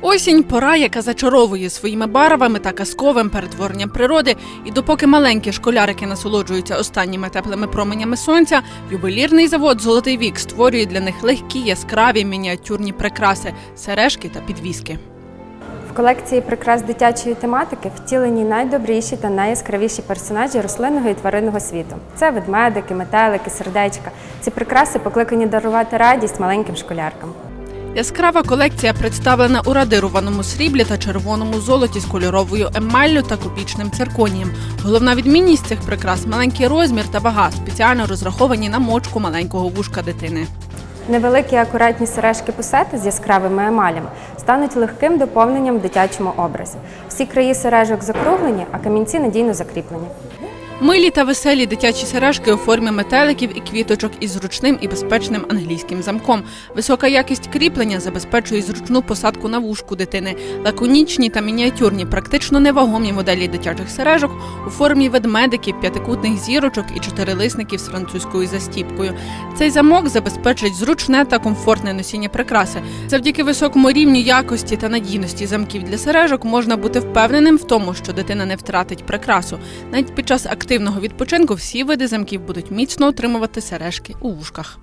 Осінь пора, яка зачаровує своїми барвами та казковим перетворенням природи. І допоки маленькі школярики насолоджуються останніми теплими променями сонця, ювелірний завод Золотий вік створює для них легкі, яскраві мініатюрні прикраси, сережки та підвіски. В колекції прикрас дитячої тематики втілені найдобріші та найяскравіші персонажі рослинного і тваринного світу. Це ведмедики, метелики, сердечка. Ці прикраси покликані дарувати радість маленьким школяркам. Яскрава колекція представлена у радированому сріблі та червоному золоті з кольоровою емаллю та кубічним цирконієм. Головна відмінність цих прикрас маленький розмір та вага, спеціально розраховані на мочку маленького вушка дитини. Невеликі акуратні сережки пусети з яскравими емалями стануть легким доповненням в дитячому образі. Всі краї сережок закруглені, а камінці надійно закріплені. Милі та веселі дитячі сережки у формі метеликів і квіточок із зручним і безпечним англійським замком. Висока якість кріплення забезпечує зручну посадку на вушку дитини. Лаконічні та мініатюрні, практично невагомі моделі дитячих сережок у формі ведмедиків, п'ятикутних зірочок і чотирилисників з французькою застіпкою. Цей замок забезпечить зручне та комфортне носіння прикраси. Завдяки високому рівню якості та надійності замків для сережок можна бути впевненим в тому, що дитина не втратить прикрасу. Навіть під час активного відпочинку всі види замків будуть міцно утримувати сережки у вушках.